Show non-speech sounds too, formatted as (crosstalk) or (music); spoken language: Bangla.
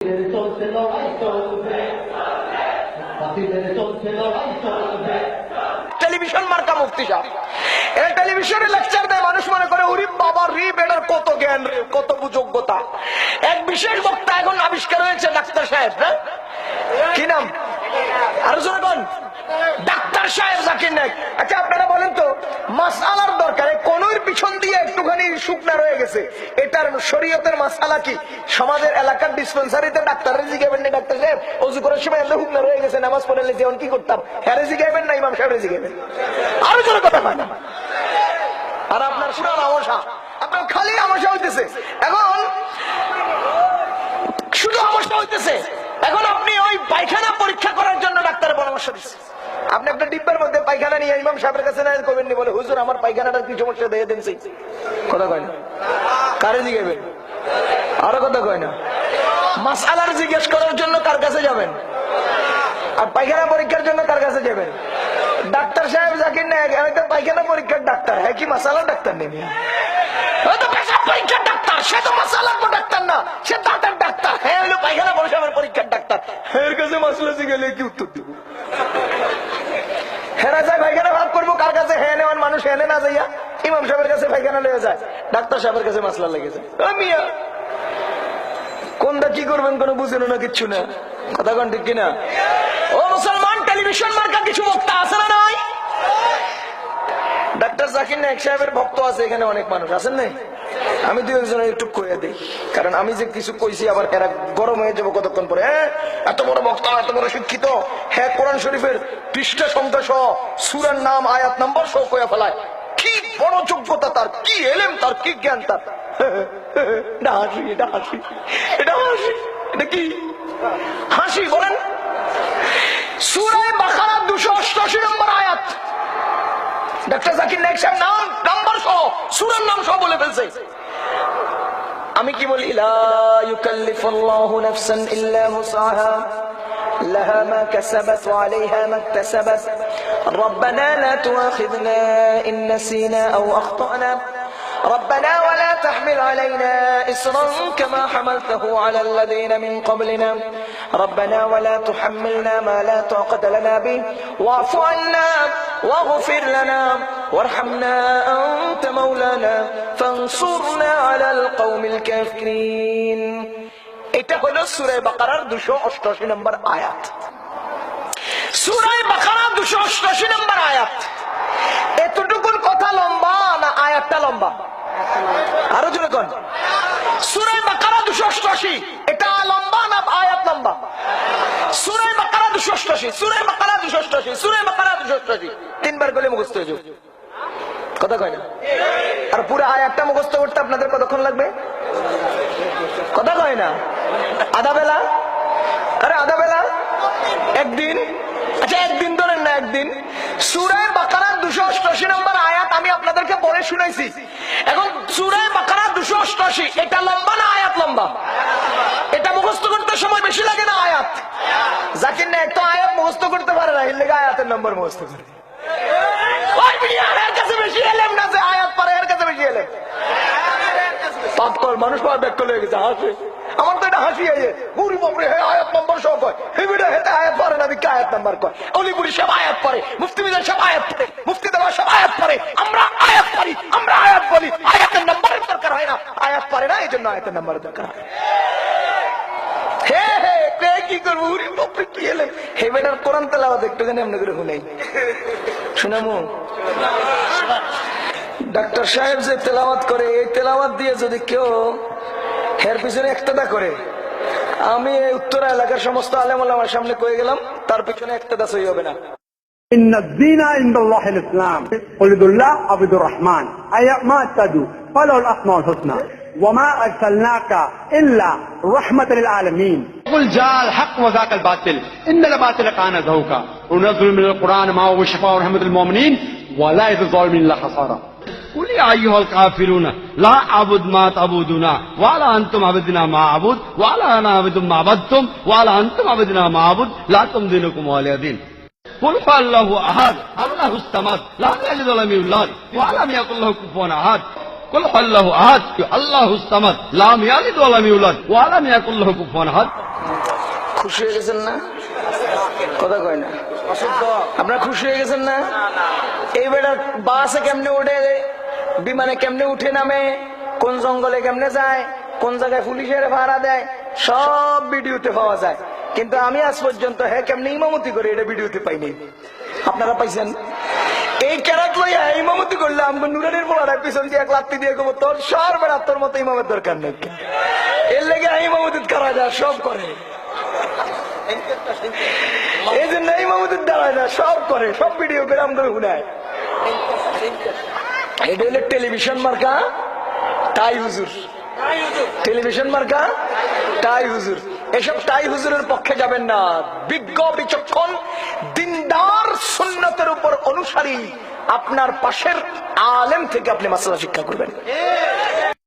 চলছে লড়াই টেলিভিশন মার্কা মুক্তি সাহেব এই টেলিভিশনে লেকচার দেয়, মানুষ মনে করে, উরি বাবা, রি বেটার কত জ্ঞান কত যোগ্যতা এক বিশেষ বক্তা এখন আবিষ্কার হয়েছে ডাক্তার সাহেব হ্যাঁ? কি নাম? আরও কোন ডাক্তার সাহেব জাকির নায়ক। আচ্ছা আপনারা বলেন তো মাসালার দরকারে কোনোর পিছন দিয়ে একটুখানি শুকনা রয়ে গেছে। এটার শরীয়তের মাসালা কি? সমাজের এলাকার ডিসপেন্সারিতে ডাক্তারের জিগাবেন না, ডাক্তার সাহেব? অজু করার সময় এত শুকনা রয়ে গেছে, নামাজ পড়ে যেমন কি করতাম? হ্যারে জিগাবেন না, ইমাম সাহেব জিগাবেন আরও জোরে কথা হয় না। আর আপনার পুরো আমসা। আপনার খালি আমসা হইতেছে। এখন শুধু সমস্যা হইতেছে। এখন আপনি ওই পায়খানা পরীক্ষা করার জন্য ডাক্তারের পরামর্শ দিচ্ছে আপনি আপনার ডিব্বার মধ্যে পায়খানা নিয়ে ইমাম সাহেবের কাছে না করবেন নি বলে, হুজুর, আমার পায়খানাটার কি সমস্যা দিয়ে দেন কথা কয় না? কারে জিগেবেন আরও কথা কয় না? মাসালার জিজ্ঞেস করার জন্য কার কাছে যাবেন? আর পায়খানা পরীক্ষার জন্য কার কাছে যাবেন? ডাক্তার সাহেব জাকির নায়ক, আমি পায়খানা পরীক্ষার ডাক্তার হ্যাঁ কি মাসালার ডাক্তার নেই পরীক্ষার ডাক্তার, সে তো মাসালার ডাক্তার না, সে দাঁতের ডাক্তার হ্যাঁ পায়খানা পরিষেবার পরীক্ষার ডাক্তার। এর কাছে মাসলা গেলে কি উত্তর দিব? হেরা যায় পায়খানা ভাগ করব, কার কাছে? হ্যাঁ নেওয়ার মানুষ হেনে না যাইয়া। ইমাম সাহেবের কাছে পায়খানা লেগে যায়, ডাক্তার সাহেবের কাছে মাসলা লেগে যায়। কোনটা কি করবেন কোনো বুঝেন না কিচ্ছু না। কথা কন ঠিক কিনা? ও মুসলমান টেলিভিশন মার্কা কিছু বক্তা আছে না নাই? ডাক্তার জাকির নায়ক সাহেবের ভক্ত আছে, এখানে অনেক মানুষ আছেন নাই আমি দুই একজনের একটু কয়ে দিই, কারণ আমি যে কিছু কইছি আবার এরা গরম হয়ে যাব কতক্ষণ পরে। হ্যাঁ এত বড় বক্তা এত বড় শিক্ষিত। হ্যাঁ কোরআন শরীফের পৃষ্ঠা সংখ্যা সহ সুরের নাম আয়াত নাম্বার সহ কয়ে ফেলায়। কি বড় যোগ্যতা তার, কি এলেম তার, কি জ্ঞান তার। (laughs) হাসি হাসি বলেন। দুশো নম্বর আয়াত। ডাক্তার নাম, নাম্বার নাম বলে আমি কি বলি? লা ইউকাল্লিফুল্লাহু নাফসান ইল্লা মুসাহা لها ما كسبت وعليها ما اكتسبت. ربنا لا تؤاخذنا إن نسينا أو أخطأنا. ربنا ولا تحمل علينا إسرا كما حملته على الذين من قبلنا. ربنا ولا تحملنا ما لا طاقة لنا به. واعف عنا واغفر لنا. وارحمنا أنت مولانا. فانصرنا على القوم الكافرين. এটা হলো সুরায় বাকারার দুশো অষ্টআশি নম্বর আয়াত। সুরায় বাকারা দুশো অষ্টআশি নম্বর আয়াত। এতটুকুন কথা লম্বা না আয়াতটা লম্বা? আরও জোরে কন। সুরায় বাকারা দুশো অষ্টআশি, এটা লম্বা না আয়াত লম্বা? সুরায় বাকারা দুশো অষ্টআশি সুরায় বাকারা দুশো অষ্টআশি সুরায় বাকারা দুশো অষ্টআশি। তিনবার গেলে মুখস্থ হয়ে যাবে কথা কয় না? আর পুরো আয়াতটা মুখস্থ করতে আপনাদের কতক্ষণ লাগবে? কথা কয় না। আধা বেলা? আরে আধা বেলা? একদিন? আচ্ছা একদিন ধরেন না, একদিন। সুরায় বাকারার দুশো অষ্টআশি নম্বর আয়াত আমি আপনাদেরকে পড়ে শুনাইছি এখন সুরায় বাকারার দুশো অষ্টআশি, এটা লম্বা না আয়াত লম্বা? এটা মুখস্থ করতে সময় বেশি লাগে না আয়াত? জাকির না তো আয়াত মুখস্থ করতে পারে না, এর লেগে আয়াতের নম্বর মুখস্থ করে। আয়াত পারে কর মানুষ নম্বর দরকার হয় পারে না এই জন্য আয়াতের নাম্বারের দরকার হয় হে কি করব? উরি বাপরে, কি এলে হে বেটার কোরআন তেলাওয়াত একটুখানি এমনি করে শুনাই ডাক্তার সাহেব যে তেলাওয়াত করে এই তেলাওয়াত দিয়ে যদি কেউ এর পিছনে একটাদা করে আমি এই উত্তরা এলাকার সমস্ত আলেম আমার সামনে কয়ে গেলাম তার পিছনে একটাদা সই হবে না إن الدين عند الله الإسلام قل ادعوا الله أو ادعوا الرحمن أي ما تدعو فله الأسماء الحسنى وما أرسلناك إلا رحمة للعالمين قل جاء الحق وذاك الباطل ان الباطل كان زهوكا ونزل من القران ما هو شفاء ورحمه للمؤمنين ولا يزيد الظالمين الا خسارا قل يا ايها الكافرون لا اعبد ما تعبدون ولا انتم عبدنا ما اعبد ولا انا عبد ما عبدتم ولا انتم عبدنا ما اعبد لا تم دينكم ولي دين قل هو الله احد الله الصمد لا يلد ولم يولد ولم يكن له كفوا احد কুল আল্লাহু আহাদ আল্লাহু সামাদ লাম ইয়ালিদ ওয়া লাম ইউলাদ ওয়া লাম ইয়াকুল লাহু কুফুয়ান আহাদ খুশি হয়ে গেছেন না কথা কয় না আপনারা খুশি হয়ে গেছেন না এই বেটার বাসে কেমনে উঠে বিমানে কেমনে উঠে নামে? কোন জঙ্গলে কেমনে যায়? কোন জায়গায় পুলিশের ভাড়া দেয়? সব ভিডিওতে পাওয়া যায়। কিন্তু আমি আজ পর্যন্ত হ্যাঁ কেমনি ইমামতি করে এটা ভিডিওতে পাইনি। আপনারা পাইছেন? এই ক্যারাত লইয়া ইমামতি করলে আমি নুরানের বলার পিছন দিয়ে এক লাত্তি দিয়ে কবো তোর সর বেড়া, তোর মতো ইমামের দরকার নেই। এর লেগে ইমামতি করা যায় সব করে। এই জন্য ইমামতির দাঁড়ায় না, সব করে, সব ভিডিও গ্রাম করে শুনায়। এটা হলো টেলিভিশন মার্কা টাই হুজুর। টেলিভিশন মার্কা টাই হুজুর। এসব টাই হুজুরের পক্ষে যাবেন না। বিজ্ঞ বিচক্ষণ দিনদার সুন্নতের উপর অনুসারী আপনার পাশের আলেম থেকে আপনি মাসালা শিক্ষা করবেন।